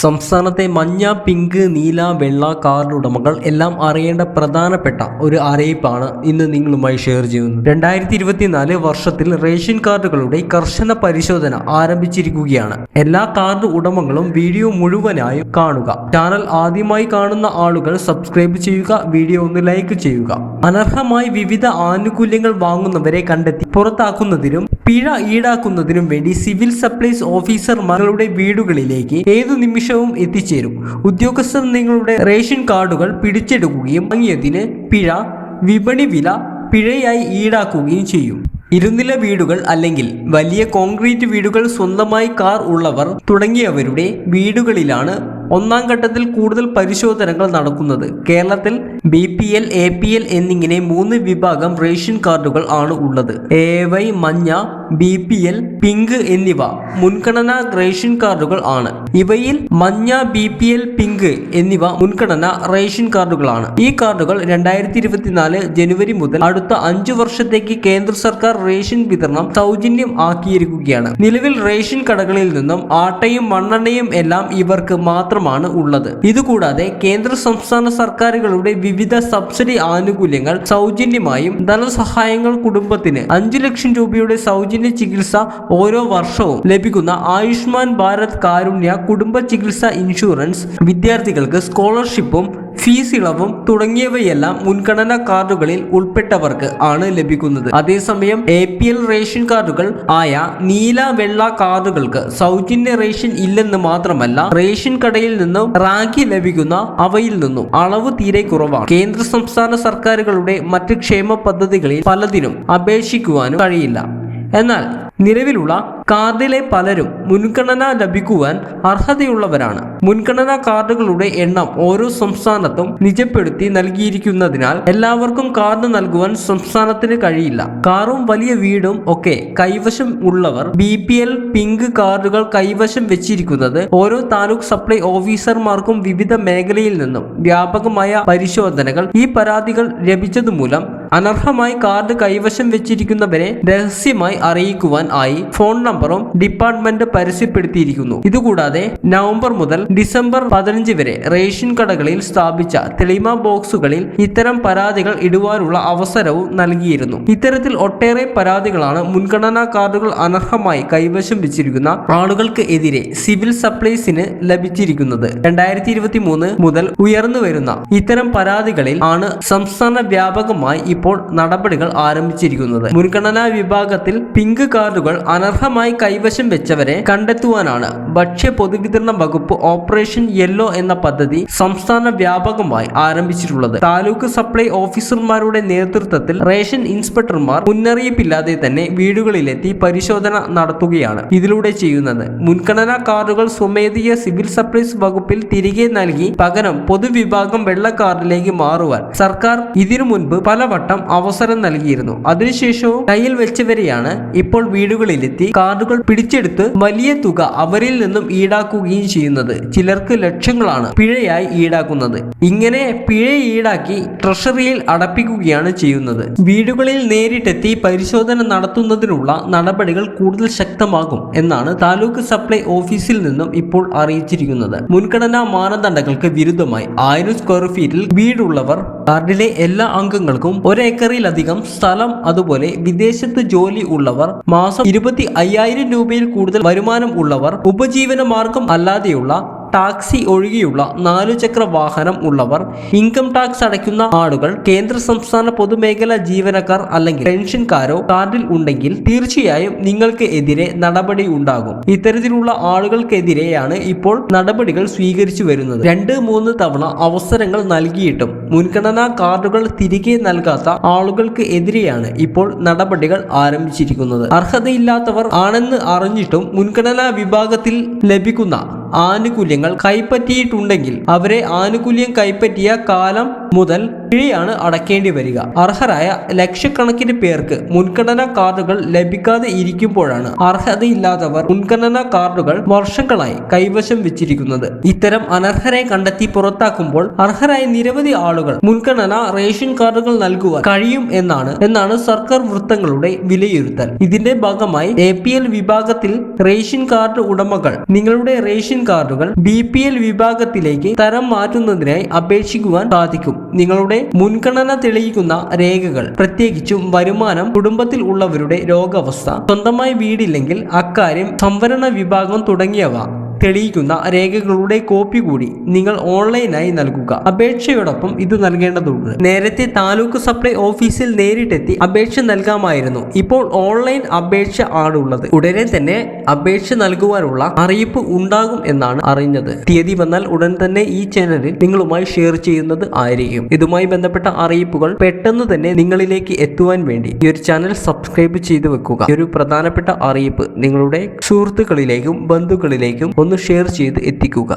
സംസ്ഥാനത്തെ മഞ്ഞ പിങ്ക് നീല വെള്ള കാർഡ് ഉടമകൾ എല്ലാം അറിയേണ്ട പ്രധാനപ്പെട്ട ഒരു അറിയിപ്പാണ് ഇന്ന് നിങ്ങളുമായി ഷെയർ ചെയ്യുന്നത്. രണ്ടായിരത്തി ഇരുപത്തിനാല് വർഷത്തിൽ റേഷൻ കാർഡുകളുടെ കർശന പരിശോധന ആരംഭിച്ചിരിക്കുകയാണ്. എല്ലാ കാർഡ് ഉടമകളും വീഡിയോ മുഴുവനായും കാണുക. ചാനൽ ആദ്യമായി കാണുന്ന ആളുകൾ സബ്സ്ക്രൈബ് ചെയ്യുക വീഡിയോ ഒന്ന് ലൈക്ക് ചെയ്യുക. അനർഹമായി വിവിധ ആനുകൂല്യങ്ങൾ വാങ്ങുന്നവരെ കണ്ടെത്തി പുറത്താക്കുന്നതിനും പിഴ ഈടാക്കുന്നതിനും വേണ്ടി സിവിൽ സപ്ലൈസ് ഓഫീസർ ഓഫീസർമാരുടെ വീടുകളിലേക്ക് ഏതു നിമിഷവും എത്തിച്ചേരും. ഉദ്യോഗസ്ഥർ നിങ്ങളുടെ റേഷൻ കാർഡുകൾ പിടിച്ചെടുക്കുകയും വാങ്ങിയതിന് പിഴ വിപണി വില പിഴയായി ഈടാക്കുകയും ചെയ്യും. ഇരുനില വീടുകൾ അല്ലെങ്കിൽ വലിയ കോൺക്രീറ്റ് വീടുകൾ സ്വന്തമായി കാർ ഉള്ളവർ തുടങ്ങിയവരുടെ വീടുകളിലാണ് ഒന്നാം ഘട്ടത്തിൽ കൂടുതൽ പരിശോധനകൾ നടക്കുന്നത്. കേരളത്തിൽ B P L A P L എന്നിങ്ങനെ മൂന്ന് വിഭാഗം റേഷൻ കാർഡുകൾ ആണ് ഉള്ളത്. എ വൈ മഞ്ഞ ബി പി എൽ പിങ്ക് എന്നിവ മുൻഗണനാ റേഷൻ കാർഡുകൾ ആണ്. ഇവയിൽ മഞ്ഞ ബി പി എൽ പിങ്ക് എന്നിവ മുൻഗണന റേഷൻ കാർഡുകളാണ്. ഈ കാർഡുകൾ രണ്ടായിരത്തി ഇരുപത്തിനാല് ജനുവരി മുതൽ അടുത്ത അഞ്ചു വർഷത്തേക്ക് കേന്ദ്ര സർക്കാർ റേഷൻ വിതരണം സൗജന്യം ആക്കിയിരിക്കുകയാണ്. നിലവിൽ റേഷൻ കടകളിൽ നിന്നും ആട്ടയും മണ്ണെണ്ണയും എല്ലാം ഇവർക്ക് മാത്രമാണ് ഉള്ളത്. ഇതുകൂടാതെ കേന്ദ്ര സംസ്ഥാന സർക്കാരുകളുടെ വിവിധ സബ്സിഡി ആനുകൂല്യങ്ങൾ സൗജന്യമായും ധനസഹായങ്ങൾ കുടുംബത്തിന് അഞ്ചു ലക്ഷം രൂപയുടെ സൗജന്യ ചികിത്സ ഓരോ വർഷവും ലഭിക്കുന്ന ആയുഷ്മാൻ ഭാരത് കാരുണ്യ കുടുംബ ചികിത്സ ഇൻഷുറൻസ് വിദ്യാർത്ഥികൾക്ക് സ്കോളർഷിപ്പും ഫീസ് ഇളവും തുടങ്ങിയവയെല്ലാം മുൻഗണനാ കാർഡുകളിൽ ഉൾപ്പെട്ടവർക്ക് ആണ് ലഭിക്കുന്നത്. അതേസമയം എ പി എൽ റേഷൻ കാർഡുകൾ ആയ നീല വെള്ള കാർഡുകൾക്ക് സൗജന്യ റേഷൻ ഇല്ലെന്ന് മാത്രമല്ല റേഷൻ കടയിൽ നിന്നും റാഗി ലഭിക്കുന്ന അവയിൽ നിന്നും അളവ് തീരെ കുറവാണ്. കേന്ദ്ര സംസ്ഥാന സർക്കാരുകളുടെ മറ്റ് ക്ഷേമ പദ്ധതികളിൽ പലതിനും അപേക്ഷിക്കുവാനും കഴിയില്ല. എന്നാൽ നിലവിലുള്ള കാർഡിലെ പലരും മുൻഗണന ലഭിക്കുവാൻ അർഹതയുള്ളവരാണ്. മുൻഗണനാ കാർഡുകളുടെ എണ്ണം ഓരോ സംസ്ഥാനത്തും നിജപ്പെടുത്തി നൽകിയിരിക്കുന്നതിനാൽ എല്ലാവർക്കും കാർഡ് നൽകുവാൻ സംസ്ഥാനത്തിന് കഴിയില്ല. കാറും വലിയ വീടും ഒക്കെ കൈവശം ഉള്ളവർ ബി പി എൽ പിങ്ക് കാർഡുകൾ കൈവശം വെച്ചിരിക്കുന്നത് ഓരോ താലൂക്ക് സപ്ലൈ ഓഫീസർമാർക്കും വിവിധ മേഖലയിൽ നിന്നും വ്യാപകമായ പരിശോധനകൾ ഈ പരാതികൾ ലഭിച്ചതുമൂലം അനർഹമായി കാർഡ് കൈവശം വെച്ചിരിക്കുന്നവരെ രഹസ്യമായി അറിയിക്കുവാൻ ആയി ഫോൺ നമ്പറും ഡിപ്പാർട്ട്മെന്റ് പരസ്യപ്പെടുത്തിയിരിക്കുന്നു. ഇതുകൂടാതെ നവംബർ മുതൽ ഡിസംബർ പതിനഞ്ച് വരെ റേഷൻ കടകളിൽ സ്ഥാപിച്ച തെളിമ ബോക്സുകളിൽ ഇത്തരം പരാതികൾ ഇടുവാനുള്ള അവസരവും നൽകിയിരുന്നു. ഇത്തരത്തിൽ ഒട്ടേറെ പരാതികളാണ് മുൻഗണനാ കാർഡുകൾ അനർഹമായി കൈവശം വെച്ചിരിക്കുന്ന ആളുകൾക്ക് എതിരെ സിവിൽ സപ്ലൈസിന് ലഭിച്ചിരിക്കുന്നത്. രണ്ടായിരത്തി ഇരുപത്തി മൂന്ന് മുതൽ ഉയർന്നു വരുന്ന ഇത്തരം പരാതികളിൽ ആണ് സംസ്ഥാന വ്യാപകമായി ഇപ്പോൾ നടപടികൾ ആരംഭിച്ചിരിക്കുന്നത്. മുൻഗണനാ വിഭാഗത്തിൽ പിങ്ക് കാർഡുകൾ അനർഹമായി കൈവശം വെച്ചവരെ കണ്ടെത്തുവാനാണ്. ഭക്ഷ്യ പൊതുവിതരണ വകുപ്പ് ഓപ്പറേഷൻ യെല്ലോ എന്ന പദ്ധതി സംസ്ഥാന വ്യാപകമായി ആരംഭിച്ചിട്ടുള്ളത്. താലൂക്ക് സപ്ലൈ ഓഫീസർമാരുടെ നേതൃത്വത്തിൽ റേഷൻ ഇൻസ്പെക്ടർമാർ മുന്നറിയിപ്പില്ലാതെ തന്നെ വീടുകളിലെത്തി പരിശോധന നടത്തുകയാണ് ഇതിലൂടെ ചെയ്യുന്നത്. മുൻഗണനാ കാർഡുകൾ സ്വമേധിയ സിവിൽ സപ്ലൈസ് വകുപ്പിൽ തിരികെ നൽകി പകരം പൊതുവിഭാഗം വെള്ള കാർഡിലേക്ക് മാറുവാൻ സർക്കാർ ഇതിനു മുൻപ് പലവട്ടം അവസരം നൽകിയിരുന്നു. അതിനുശേഷവും കയ്യിൽ വെച്ചവരെയാണ് ഇപ്പോൾ വീടുകളിലെത്തി കാർഡുകൾ പിടിച്ചെടുത്ത് വലിയ തുക അവരിൽ നിന്നും ഈടാക്കുകയും ചെയ്യുന്നത്. ചിലർക്ക് ലക്ഷങ്ങളാണ് പിഴയായി ഈടാക്കുന്നത്. ഇങ്ങനെ പിഴ ഈടാക്കി ട്രഷറിയിൽ അടപ്പിക്കുകയാണ് ചെയ്യുന്നത്. വീടുകളിൽ നേരിട്ടെത്തി പരിശോധന നടത്തുന്നതിനുള്ള നടപടികൾ കൂടുതൽ ശക്തമാകും എന്നാണ് താലൂക്ക് സപ്ലൈ ഓഫീസിൽ നിന്നും ഇപ്പോൾ അറിയിച്ചിരിക്കുന്നത്. മുൻഗണനാ മാനദണ്ഡങ്ങൾക്ക് വിരുദ്ധമായി ആയിരം സ്ക്വയർ ഫീറ്റിൽ വീടുള്ളവർ കാർഡിലെ എല്ലാ അംഗങ്ങൾക്കും ഒരേക്കറിലധികം സ്ഥലം അതുപോലെ വിദേശത്ത് ജോലി ഉള്ളവർ മാസം ഇരുപത്തി അയ്യായിരം രൂപയിൽ കൂടുതൽ വരുമാനം ഉള്ളവർ ഉപജീവന മാർഗം അല്ലാതെയുള്ള ടാക്സി ഒഴികെയുള്ള നാലുചക്ര വാഹനം ഉള്ളവർ ഇൻകം ടാക്സ് അടയ്ക്കുന്ന ആളുകൾ കേന്ദ്ര സംസ്ഥാന പൊതുമേഖലാ ജീവനക്കാർ അല്ലെങ്കിൽ പെൻഷൻകാരോ കാർഡിൽ ഉണ്ടെങ്കിൽ തീർച്ചയായും നിങ്ങൾക്ക് എതിരെ നടപടി ഉണ്ടാകും. ഇത്തരത്തിലുള്ള ആളുകൾക്കെതിരെയാണ് ഇപ്പോൾ നടപടികൾ സ്വീകരിച്ചു വരുന്നത്. രണ്ട് മൂന്ന് തവണ അവസരങ്ങൾ നൽകിയിട്ടും മുൻഗണനാ കാർഡുകൾ തിരികെ നൽകാത്ത ആളുകൾക്ക് എതിരെയാണ് ഇപ്പോൾ നടപടികൾ ആരംഭിച്ചിരിക്കുന്നത്. അർഹതയില്ലാത്തവർ ആണെന്ന് അറിഞ്ഞിട്ടും മുൻഗണനാ വിഭാഗത്തിൽ ലഭിക്കുന്ന ആനുകൂല്യങ്ങൾ കൈപ്പറ്റിയിട്ടുണ്ടെങ്കിൽ അവരെ ആനുകൂല്യം കൈപ്പറ്റിയ കാലം മുതൽ പിഴയാണ് അടക്കേണ്ടി വരിക. അർഹരായ ലക്ഷക്കണക്കിന് പേർക്ക് മുൻഗണനാ കാർഡുകൾ ലഭിക്കാതെ ഇരിക്കുമ്പോഴാണ് അർഹതയില്ലാത്തവർ മുൻഗണനാ കാർഡുകൾ വർഷങ്ങളായി കൈവശം വെച്ചിരിക്കുന്നത്. ഇത്തരം അനർഹരെ കണ്ടെത്തി പുറത്താക്കുമ്പോൾ അർഹരായ നിരവധി ആളുകൾ മുൻഗണന റേഷൻ കാർഡുകൾ നൽകുവാൻ കഴിയും എന്നാണ് എന്നാണ് സർക്കാർ വൃത്തങ്ങളുടെ വിലയിരുത്തൽ. ഇതിന്റെ ഭാഗമായി എ പി എൽ വിഭാഗത്തിൽ റേഷൻ കാർഡ് ഉടമകൾ നിങ്ങളുടെ റേഷൻ കാർഡുകൾ ബി പി എൽ വിഭാഗത്തിലേക്ക് തരം മാറ്റുന്നതിനായി അപേക്ഷിക്കുവാൻ സാധിക്കും. നിങ്ങളുടെ മുൻഗണന തെളിയിക്കുന്ന രേഖകൾ. പ്രത്യേകിച്ചും വരുമാനം കുടുംബത്തിൽ ഉള്ളവരുടെ രോഗാവസ്ഥ സ്വന്തമായി വീടില്ലെങ്കിൽ അക്കാര്യം സംവരണ വിഭാഗം തുടങ്ങിയവ. തെളിയിക്കുന്ന രേഖകളുടെ കോപ്പി കൂടി നിങ്ങൾ ഓൺലൈനായി നൽകുക. അപേക്ഷയോടൊപ്പം ഇത് നൽകേണ്ടതുണ്ട്. നേരത്തെ താലൂക്ക് സപ്ലൈ ഓഫീസിൽ നേരിട്ടെത്തി അപേക്ഷ നൽകാമായിരുന്നു. ഇപ്പോൾ ഓൺലൈൻ അപേക്ഷ ആണുള്ളത്. ഉടനെ തന്നെ അപേക്ഷ നൽകുവാനുള്ള അറിയിപ്പ് ഉണ്ടാകും എന്നാണ് അറിഞ്ഞത്. തീയതി വന്നാൽ ഉടൻ തന്നെ ഈ ചാനലിൽ നിങ്ങളുമായി ഷെയർ ചെയ്യുന്നത് ആയിരിക്കും. ഇതുമായി ബന്ധപ്പെട്ട അറിയിപ്പുകൾ പെട്ടെന്ന് തന്നെ നിങ്ങളിലേക്ക് എത്തുവാൻ വേണ്ടി ഈ ഒരു ചാനൽ സബ്സ്ക്രൈബ് ചെയ്തു വെക്കുക. ഈ ഒരു പ്രധാനപ്പെട്ട അറിയിപ്പ് നിങ്ങളുടെ സുഹൃത്തുക്കളിലേക്കും ബന്ധുക്കളിലേക്കും ഒന്ന് ഷെയർ ചെയ്ത് എത്തിക്കുക.